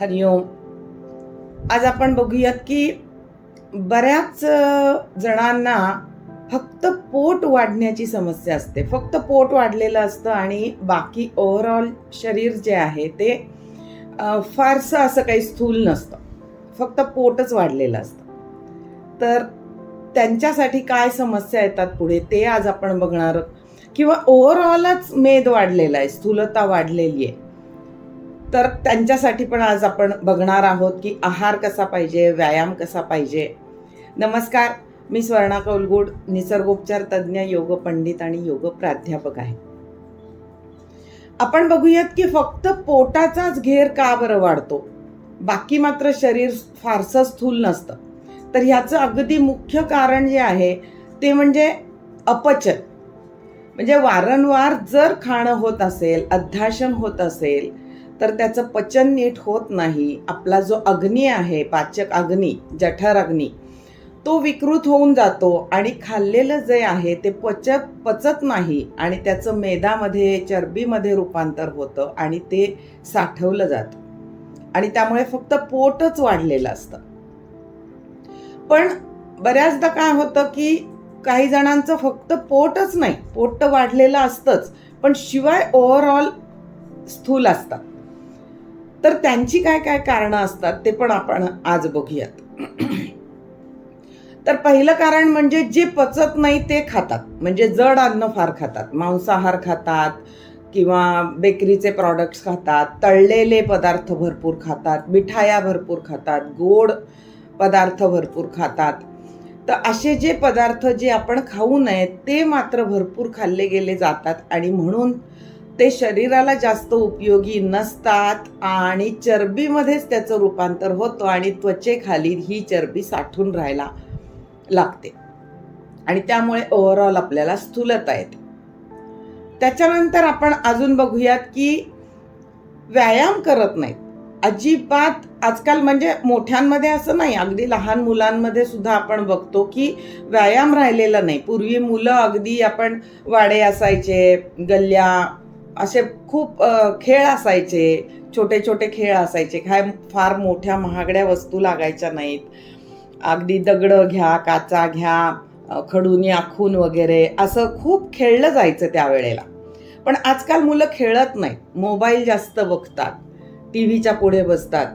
हरिओम आज आपण बघूयात की बऱ्याच जणांना फक्त पोट वाढण्याची समस्या असते. फक्त पोट वाढलेलं असतं आणि बाकी ओव्हरऑल शरीर जे आहे ते फारसं असं काही स्थूल नसतं. फक्त पोटच वाढलेलं असतं. तर त्यांच्यासाठी काय समस्या येतात पुढे ते आज आपण बघणार आहोत. किंवा ओव्हरऑलच मेद वाढलेला आहे स्थूलता वाढलेली आहे. तर त्यांच्यासाठी पण आज आपण बघणार आहोत की आहार कसा पाहिजे व्यायाम कसा पाहिजे. नमस्कार मी स्वर्णा कौलगुड निसर्गोपचार तज्ज्ञ योग पंडित आणि योग प्राध्यापक आहे. आपण बघूयात की फक्त पोटाचाच घेर का बरं वाढतो? बाकी मात्र शरीर फारसं स्थूल नसतं. तर ह्याचं अगदी मुख्य कारण जे आहे ते म्हणजे अपचन. म्हणजे वारंवार जर खाणं होत असेल अध्याशन होत असेल तर त्याचं पचन नीट होत नाही. आपला जो अग्नी आहे पाचक अग्नी जठर अग्नी तो विकृत होऊन जातो आणि खाल्लेलं जे आहे ते पचत पचत नाही आणि त्याचं मेदामध्ये चरबीमध्ये रूपांतर होतं आणि ते साठवलं जातं. आणि त्यामुळे फक्त पोटच वाढलेलं असतं. पण बऱ्याचदा काय होतं की काही जणांचं फक्त पोटच नाही. पोट तर वाढलेलं असतंच. पण शिवाय ओव्हरऑल स्थूल असतात. तर त्यांची काय काय कारणं असतात ते पण आपण आज बघूयात. तर पहिलं कारण म्हणजे जे पचत नाही ते खातात. म्हणजे जड अन्न फार खातात. मांसाहार खातात किंवा बेकरीचे प्रॉडक्ट्स खातात तळलेले पदार्थ भरपूर खातात मिठाया भरपूर खातात गोड पदार्थ भरपूर खातात. तर असे जे पदार्थ जे आपण खाऊ नयेत ते मात्र भरपूर खाल्ले गेले जातात आणि म्हणून ते शरीराला जास्त उपयोगी नसतात आणि चरबीमध्येच त्याचं रूपांतर होतं आणि त्वचेखाली ही चरबी साठून राहायला लागते. आणि त्यामुळे ओव्हरऑल आपल्याला स्थूलता येते. त्याच्यानंतर आपण अजून बघूयात की व्यायाम करत नाहीत. अजिबात आजकाल म्हणजे मोठ्यांमध्ये असं नाही अगदी लहान मुलांमध्ये सुद्धा आपण बघतो की व्यायाम राहिलेला नाही. पूर्वी मुलं अगदी आपण वाडे असायचे गल्ल्या असे खूप खेळ असायचे. छोटे छोटे खेळ असायचे. काय फार मोठ्या महागड्या वस्तू लागायच्या नाहीत. अगदी दगडं घ्या काचा घ्या खडूनी आखून वगैरे असं खूप खेळलं जायचं त्यावेळेला. पण आजकाल मुलं खेळत नाहीत. मोबाईल जास्त बघतात. टी व्हीच्या पुढे बसतात.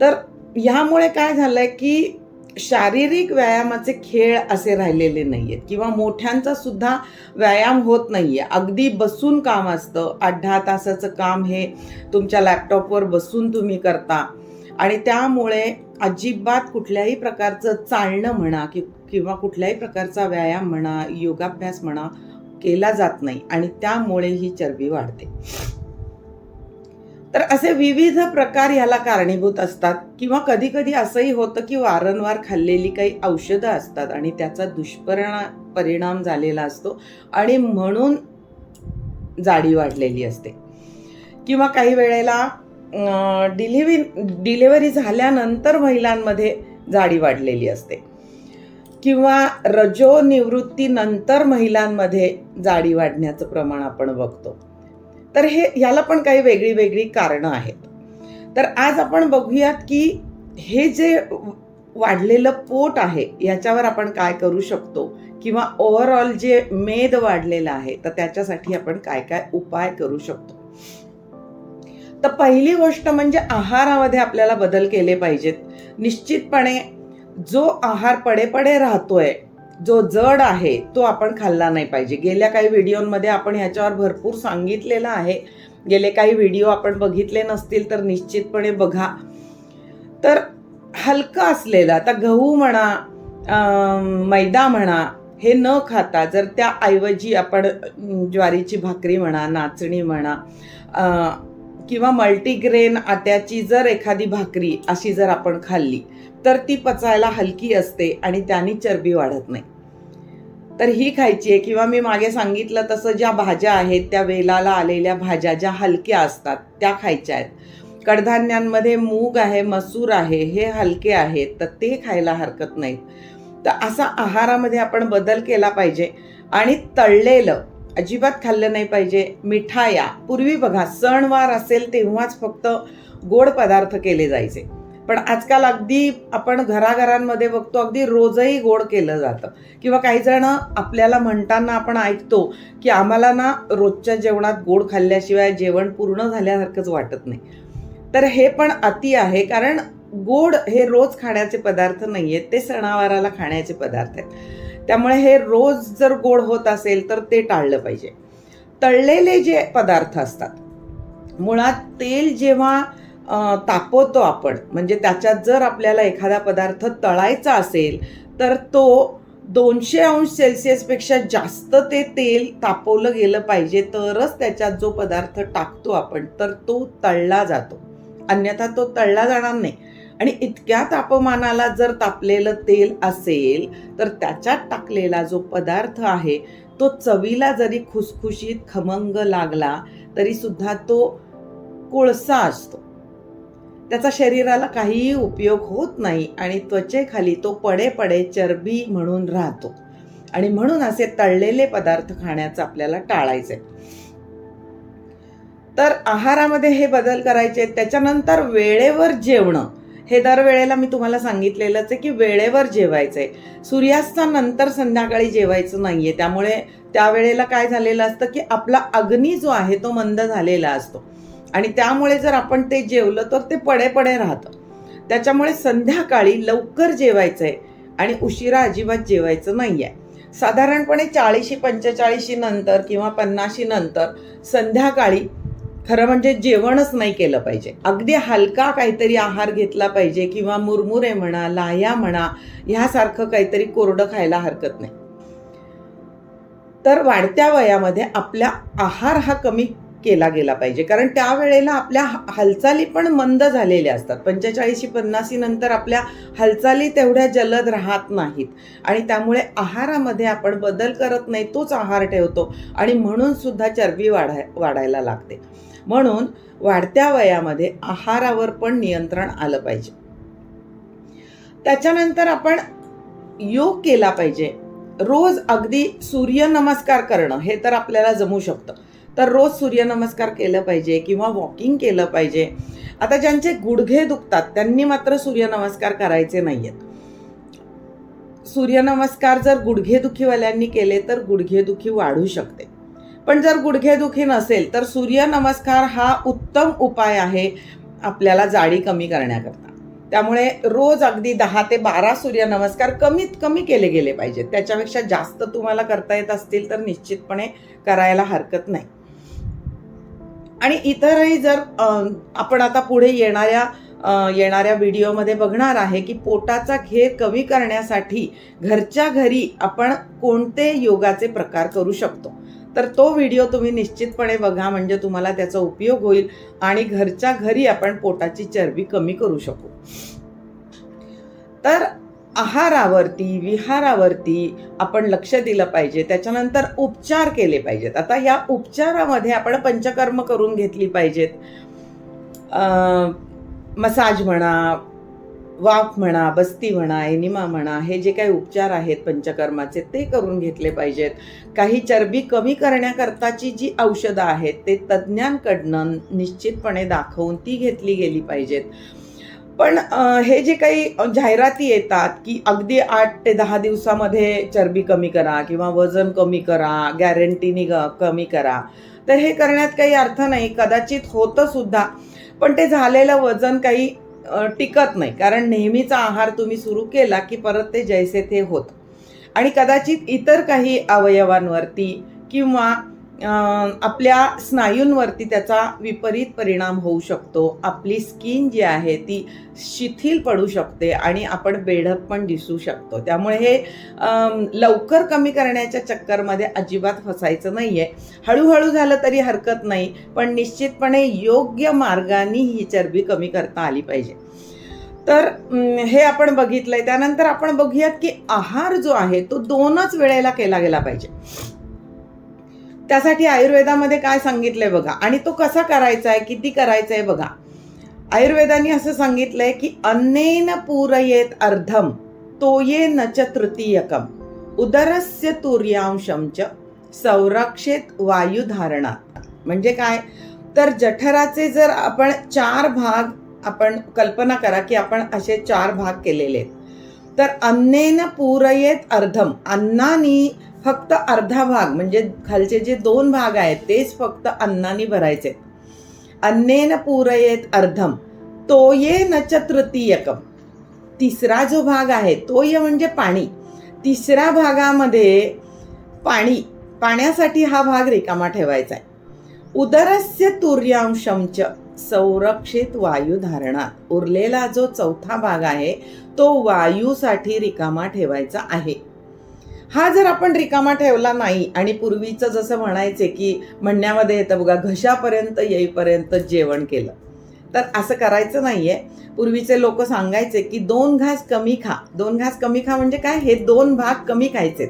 तर ह्यामुळे काय झालंय की शारीरिक व्यायामाचे खेळ असे राहिलेले नाही आहेत किंवा मोठ्यांचा सुद्धा व्यायाम होत नाही आहे अगदी बसून काम असतं. आठ दहा तासाचं काम हे तुमच्या लॅपटॉपवर बसून तुम्ही करता. आणि त्यामुळे अजिबात कुठल्याही प्रकारचं चालणं म्हणा कि किंवा कुठल्याही प्रकारचा व्यायाम म्हणा योगाभ्यास म्हणा केला जात नाही. आणि त्यामुळे ही चरबी वाढते. तर असे विविध प्रकार ह्याला कारणीभूत असतात किंवा कधी कधी असंही होतं की वारंवार खाल्लेली काही औषधं असतात आणि त्याचा दुष्परिणाम परिणाम झालेला असतो आणि म्हणून जाडी वाढलेली असते. किंवा काही वेळेला डिलिव्हरी डिलिव्हरी झाल्यानंतर महिलांमध्ये जाडी वाढलेली असते. किंवा रजो निवृत्तीनंतर महिलांमध्ये जाडी वाढण्याचं प्रमाण आपण बघतो. तर हे ह्याला पण काही वेगळी वेगळी कारणं आहेत. तर आज आपण बघूयात की हे जे वाढलेलं पोट आहे याच्यावर आपण काय करू शकतो? किंवा ओव्हरऑल जे मेद वाढलेलं आहे तर त्याच्यासाठी आपण काय काय उपाय करू शकतो? तर पहिली गोष्ट म्हणजे आहारामध्ये आपल्याला बदल केले पाहिजेत. निश्चितपणे जो आहार पडे पडे राहतोय जो जड आहे तो आपण खाल्ला नाही पाहिजे. गेल्या काही व्हिडिओमध्ये आपण ह्याच्यावर भरपूर सांगितलेलं आहे. गेले काही व्हिडिओ आपण बघितले नसतील तर निश्चितपणे बघा. तर हलकं असलेलं आता गहू म्हणा मैदा म्हणा हे न खाता जर त्या ऐवजी आपण ज्वारीची भाकरी म्हणा नाचणी म्हणा किंवा मल्टीग्रेन आट्याची जर एखादी भाकरी अशी जर आपण खाल्ली तर ती पचायला हलकी असते आणि त्याने चरबी वाढत नाही. तर ही खायची आहे किंवा मी मागे सांगितलं तसं ज्या भाज्या आहेत त्या वेलाला आलेल्या भाज्या ज्या हलक्या असतात त्या खायच्या आहेत. कडधान्यांमध्ये मूग आहे मसूर आहे हे हलके आहेत तर ते खायला हरकत नाहीत. तर असा आहारामध्ये आपण बदल केला पाहिजे आणि तळलेलं अजिबात खाल्लं नाही पाहिजे. मिठाया. पूर्वी बघा सणवार असेल तेव्हाच फक्त गोड पदार्थ केले जायचे. पण आजकाल अगदी आपण घराघरांमध्ये बघतो अगदी रोजही गोड केलं जातं. किंवा काही जण आपल्याला म्हणताना आपण ऐकतो की आम्हाला ना रोजच्या जेवणात गोड खाल्ल्याशिवाय जेवण पूर्ण झाल्यासारखंच वाटत नाही. तर हे पण अति आहे कारण गोड हे रोज खाण्याचे पदार्थ नाही आहेत ते सणावाराला खाण्याचे पदार्थ आहेत. त्यामुळे हे रोज जर गोड होत असेल तर ते टाळलं पाहिजे. तळलेले जे पदार्थ असतात मुळात तेल जेव्हा तापवतो आपण म्हणजे त्याच्यात जर आपल्याला एखादा पदार्थ तळायचा असेल तर तो दोनशे अंश सेल्सिअसपेक्षा जास्त ते तेल तापवलं गेलं पाहिजे तरच त्याच्यात जो पदार्थ टाकतो आपण तर तो तळला जातो. अन्यथा तो तळला जाणार नाही. आणि इतक्या तापमानाला जर तापलेलं तेल असेल तर त्याच्यात टाकलेला जो पदार्थ आहे तो चवीला जरी खुसखुशीत खमंग लागला तरी सुद्धा तो कोळसा असतो. त्याचा शरीराला काहीही उपयोग होत नाही आणि त्वचेखाली तो पडे पडे चरबी म्हणून राहतो. आणि म्हणून असे तळलेले पदार्थ खाण्याचं आपल्याला टाळायचे तर आहारामध्ये हे बदल करायचे त्याच्यानंतर वेळेवर जेवणं. हे दरवेळेला मी तुम्हाला सांगितलेलंच आहे की वेळेवर जेवायचं आहे सूर्यास्तानंतर संध्याकाळी जेवायचं नाही आहे त्यामुळे त्यावेळेला काय झालेलं असतं की आपला अग्नी जो आहे तो मंद झालेला असतो. आणि त्यामुळे जर आपण ते जेवलं तर ते पडे पडे राहतं. त्याच्यामुळे संध्याकाळी लवकर जेवायचं आहे आणि उशिरा अजिबात जेवायचं नाही आहे साधारणपणे चाळीशी पंचेचाळीशी नंतर किंवा पन्नाशी नंतर संध्याकाळी खरं म्हणजे जेवणच नाही केलं पाहिजे. अगदी हलका काहीतरी आहार घेतला पाहिजे किंवा मुरमुरे म्हणा लाह्या म्हणा ह्यासारखं काहीतरी कोरडं खायला हरकत नाही. तर वाढत्या वयामध्ये आपला आहार हा कमी केला गेला पाहिजे. कारण त्यावेळेला आपल्या हालचाली पण मंद झालेल्या असतात. पंचेचाळीशी पन्नासी नंतर आपल्या हालचाली तेवढ्या जलद राहत नाहीत. आणि त्यामुळे आहारामध्ये आपण बदल करत नाही तोच आहार ठेवतो आणि म्हणून सुद्धा चरबी वाढाय वाढायला लागते. म्हणून वाढत्या वयामध्ये आहारावर पण नियंत्रण आलं पाहिजे. त्याच्यानंतर आपण योग केला पाहिजे. रोज अगदी सूर्यनमस्कार करणं हे तर आपल्याला जमू शकतं. तर रोज सूर्यनमस्कार केलं पाहिजे किंवा वॉकिंग केलं पाहिजे. आता ज्यांचे गुडघे दुखतात त्यांनी मात्र सूर्यनमस्कार करायचे नाही आहेत सूर्यनमस्कार जर गुडघेदुखीवाल्यांनी केले तर गुडघेदुखी वाढू शकते. पण जर गुडघेदुखी नसेल तर सूर्यनमस्कार हा उत्तम उपाय आहे आपल्याला जाडी कमी करण्याकरता. त्यामुळे रोज अगदी दहा ते बारा सूर्यनमस्कार कमीत कमी केले गेले पाहिजेत. त्याच्यापेक्षा जास्त तुम्हाला करता येत असतील तर निश्चितपणे करायला हरकत नाही. आणि इतरही जर आपण आता पुढे येणाऱ्या येणाऱ्या व्हिडिओमध्ये बघणार आहे की पोटाचा घेर कमी करण्यासाठी घरच्या घरी आपण कोणते योगाचे प्रकार करू शकतो? तर तो व्हिडिओ तुम्ही निश्चितपणे बघा म्हणजे तुम्हाला त्याचा उपयोग होईल आणि घरच्या घरी आपण पोटाची चरबी कमी करू शकू. तर आहारावरती विहारावरती आपण लक्ष दिलं पाहिजे. त्याच्यानंतर उपचार केले पाहिजेत. आता या उपचारामध्ये आपण पंचकर्म करून घेतली पाहिजेत. मसाज म्हणा वाफ म्हणा बस्ती म्हणा एनिमा म्हणा हे जे काही उपचार आहेत पंचकर्माचे ते करून घेतले पाहिजेत. काही चरबी कमी करण्याकरताची जी औषधं आहेत ते तज्ज्ञांकडनं निश्चितपणे दाखवून ती घेतली गेली पाहिजेत. पण हे जे काही जाहिराती येतात की अगदी आठ ते दहा दिवसामध्ये चरबी कमी करा किंवा वजन कमी करा गॅरंटीनी कमी करा तर हे करण्यात काही अर्थ नाही. कदाचित होतं सुद्धा पण ते झालेलं वजन काही टिकत नाही. कारण नेहमीचा आहार तुम्ही सुरू केला की परत ते जैसे ते होत. आणि कदाचित इतर काही अवयवांवरती किंवा आपल्या स्नायूंवरती त्याचा विपरीत परिणाम होऊ शकतो. आपली स्किन जी आहे ती शिथिल पडू शकते आणि आपण बेढप पण दिसू शकतो. त्यामुळे हे लवकर कमी करण्याच्या चक्करमध्ये अजिबात फसायचं नाही आहे हळूहळू झालं तरी हरकत नाही पण निश्चितपणे योग्य मार्गाने ही चरबी कमी करता आली पाहिजे. तर हे आपण बघितलंय. त्यानंतर आपण बघूयात की आहार जो आहे तो दोनच वेळेला केला गेला पाहिजे. त्यासाठी आयुर्वेदामध्ये काय सांगितलंय बघा. आणि तो कसा करायचा आहे किती करायचा आहे बघा. आयुर्वेदाने असं सांगितलंय की अन्नेन पूरयेत अर्धम तोये न च तृतीयकम उदरस्य तुर्यांशम च संरक्षित वायुधारणात. म्हणजे काय? तर जठराचे जर आपण चार भाग आपण कल्पना करा की आपण असे चार भाग केलेले आहेत. तर अन्नेन पूरयेत अर्धम अन्नानी फक्त अर्धा भाग म्हणजे खालचे जे दोन भाग आहेत तेच फक्त अन्नानी भरायचे. अन्नेन पूरयेत अर्धम तोये न च तृतीयकम तिसरा जो भाग आहे तोय म्हणजे पाणी. तिसऱ्या भागामध्ये पाणी पाण्यासाठी हा भाग रिकामा ठेवायचा आहे. उदरस्य तुर्यांशमच च संरक्षित वायू धारणात. उरलेला जो चौथा भाग आहे तो वायूसाठी रिकामा ठेवायचा आहे. हा जर आपण रिकामा ठेवला नाही आणि पूर्वीचं जसं म्हणायचे की म्हणण्यामध्ये येतं बघा घशापर्यंत येईपर्यंत जेवण केलं. तर असं करायचं नाहीये. पूर्वीचे लोक सांगायचे की दोन घास कमी खा. दोन घास कमी खा म्हणजे काय? हे दोन भाग कमी खायचेत.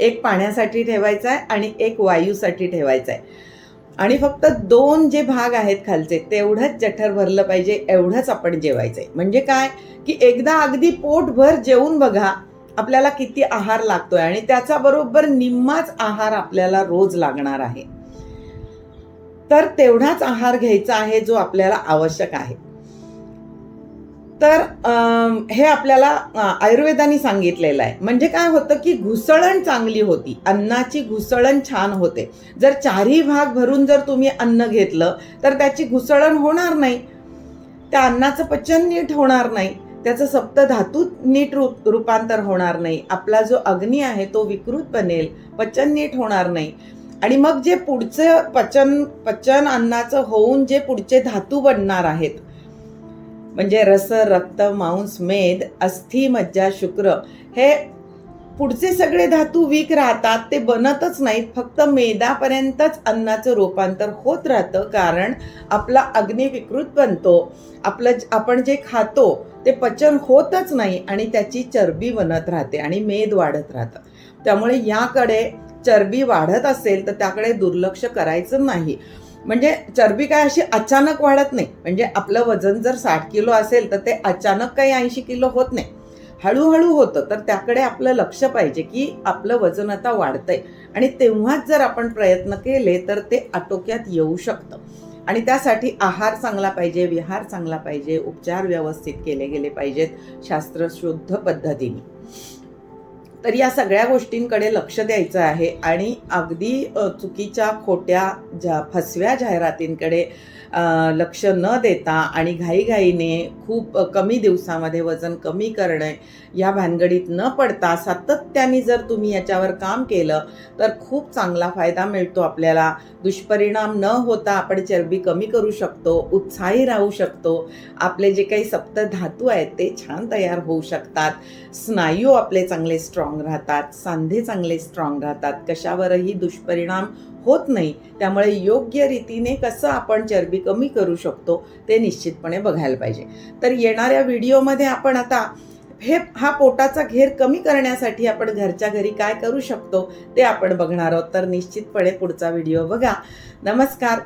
एक पाण्यासाठी ठेवायचा आहे आणि एक वायूसाठी ठेवायचा आहे आणि फक्त दोन जे भाग आहेत खालचे तेवढंच जठर भरलं पाहिजे एवढंच आपण जेवायचं आहे म्हणजे काय? की एकदा अगदी पोटभर जेवून बघा आपल्याला किती आहार लागतोय आणि त्याचा बरोबर निम्माच आहार आपल्याला रोज लागणार आहे. तर तेवढाच आहार घ्यायचा आहे जो आपल्याला आवश्यक आहे. तर हे आपल्याला आयुर्वेदाने सांगितलेलं आहे. म्हणजे काय होतं की घुसळण चांगली होती. अन्नाची घुसळण छान होते. जर चारही भाग भरून जर तुम्ही अन्न घेतलं तर त्याची घुसळण होणार नाही. त्या अन्नाचं पचन नीट होणार नाही. त्याचं सप्त धातूत नीट रूप रूपांतर होणार नाही. आपला जो अग्नी आहे तो विकृत बनेल पचन नीट होणार नाही. आणि मग जे पुढचं पचन पचन अन्नाचं होऊन जे पुढचे धातू बनणार आहेत म्हणजे रस रक्त मांस मेद अस्थि मज्जा शुक्र हे पुढचे सगळे धातू वीक राहतात ते बनतच नाहीत. फक्त मेदापर्यंतच अन्नाचं रूपांतर होत राहतं कारण आपला अग्नी विकृत बनतो. आपलं आपण जे खातो ते पचन होतच नाही आणि त्याची चरबी बनत राहते आणि मेद वाढत राहतं. त्यामुळे याकडे चरबी वाढत असेल तर त्याकडे दुर्लक्ष करायचं नाही. म्हणजे चरबी काय अशी अचानक वाढत नाही. म्हणजे आपलं वजन जर साठ किलो असेल तर ते अचानक काही ऐंशी किलो होत नाही. हळूहळू होतं तर त्याकडे आपलं लक्ष पाहिजे की आपलं वजन आता वाढतंय. आणि तेव्हाच जर आपण प्रयत्न केले तर ते आटोक्यात येऊ शकतं. आणि त्यासाठी आहार चांगला पाहिजे विहार चांगला पाहिजे उपचार व्यवस्थित केले गेले पाहिजेत शास्त्रशुद्ध पद्धतीने. तर या सगळ्या गोष्टींकडे लक्ष द्यायचं आहे आणि अगदी चुकीच्या खोट्या ज्या फसव्या जाहिरातींकडे लक्ष न देता आणि घाईघाईने खूप कमी दिवसामध्ये वजन कमी करणे या भानगडीत न पडता सातत्याने जर तुम्ही याच्यावर काम केलं तर खूप चांगला फायदा मिळतो आपल्याला. दुष्परिणाम न होता आपण चरबी कमी करू शकतो उत्साही राहू शकतो. आपले जे काही सप्त धातू आहेत ते छान तयार होऊ शकतात. स्नायू आपले चांगले स्ट्रॉंग राहतात सांधे चांगले स्ट्रॉंग राहतात. कशावरही दुष्परिणाम होत नाही त्यामुळे योग्य रीतीने कसं आपण चरबी कमी करू शकतो ते निश्चितपणे बघायला पाहिजे. तर येणाऱ्या व्हिडिओमध्ये आपण आता हे हा पोटाचा घेर कमी करण्यासाठी आपण घरच्या घरी काय करू शकतो ते आपण बघणार आहोत. तर निश्चितपणे पुढचा व्हिडिओ बघा. नमस्कार.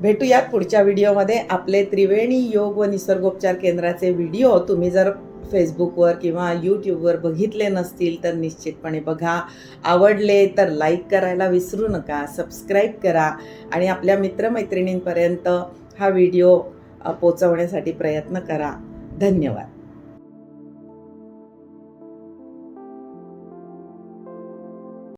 भेटूयात पुढच्या व्हिडिओमध्ये. आपले त्रिवेणी योग व निसर्गोपचार केंद्राचे व्हिडिओ. तुम्ही जर फेसबुकवर किंवा यूट्यूबवर बघितले नसतील तर निश्चितपणे बघा. आवडले तर लाईक करायला विसरू नका सबस्क्राईब करा आणि आपल्या मित्रमैत्रिणींपर्यंत हा व्हिडिओ पोचवण्यासाठी प्रयत्न करा. धन्यवाद.